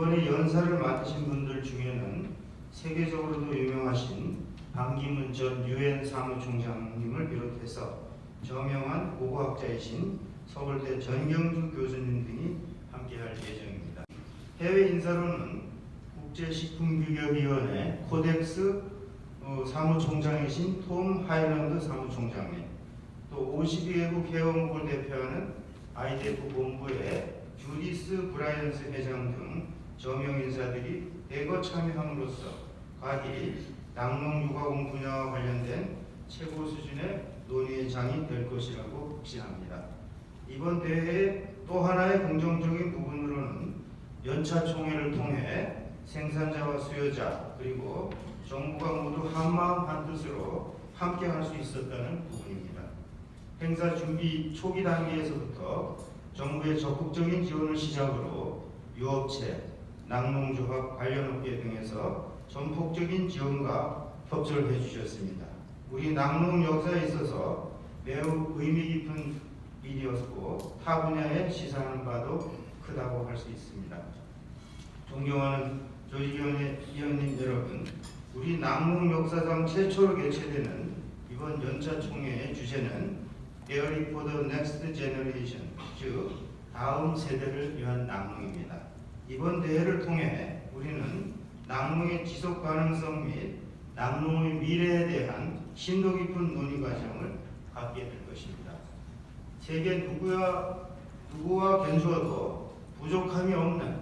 연사를 맡으신 분들 중에는 세계적으로도 유명하신 반기문 전 유엔 사무총장님을 비롯해서 저명한 고고학자이신 서울대 전경주 교수님 등이 함께할 예정입니다. 해외 인사로는 국제식품규격위원회 코덱스 어, 사무총장이신 톰 하일런드 사무총장님, 또 52개국 회원국을 대표하는 IDF 본부의 주디스 브라이언스 회장 등 저명 인사들이 대거 참여함으로써 과기 낙농 유가공 분야와 관련된 최고 수준의 논의의 장이 될 것이라고 확신합니다. 이번 대회의 또 하나의 긍정적인 부분으로는 연차 총회를 통해 생산자와 수요자 그리고 정부가 모두 한마음 한뜻으로 함께 할 수 있었다는 부분입니다. 행사 준비 초기 단계에서부터 정부의 적극적인 지원을 시작으로 유업체, 낙농조합 관련 업계 등에서 전폭적인 지원과 협조를 해주셨습니다. 우리 낙농 역사에 있어서 매우 의미 깊은 일이었고 타 분야에 시사하는 바도 크다고 할 수 있습니다. 존경하는 조직위원회 위원님 여러분, 우리 남북 역사상 최초로 개최되는 이번 연차 총회의 주제는 Dairy for the Next Generation, 즉 다음 세대를 위한 낙농입니다. 이번 대회를 통해 우리는 낙농의 지속 가능성 및 낙농의 미래에 대한 심도 깊은 논의 과정을 갖게 될 것입니다. 세계 누구야 누구와 견주어도 부족함이 없는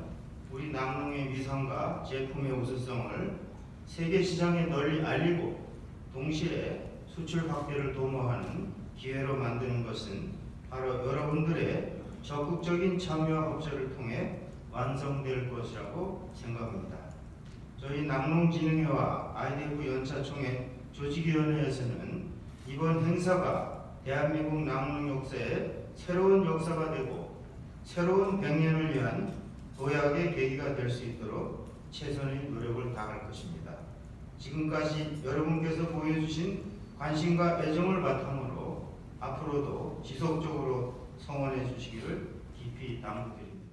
우리 낙농의 위상과 제품의 우수성을 세계 시장에 널리 알리고 동시에 수출 확대를 도모하는 기회로 만드는 것은 바로 여러분들의 적극적인 참여와 협조를 통해 완성될 것이라고 생각합니다. 저희 낙농진흥회와 IDF 연차총회 조직위원회에서는 이번 행사가 대한민국 낙농 역사의 새로운 역사가 되고 새로운 100년을 위한 도약의 계기가 될 수 있도록 최선의 노력을 다할 것입니다. 지금까지 여러분께서 보여주신 관심과 애정을 바탕으로 앞으로도 지속적으로 성원해 주시기를 깊이 당부드립니다.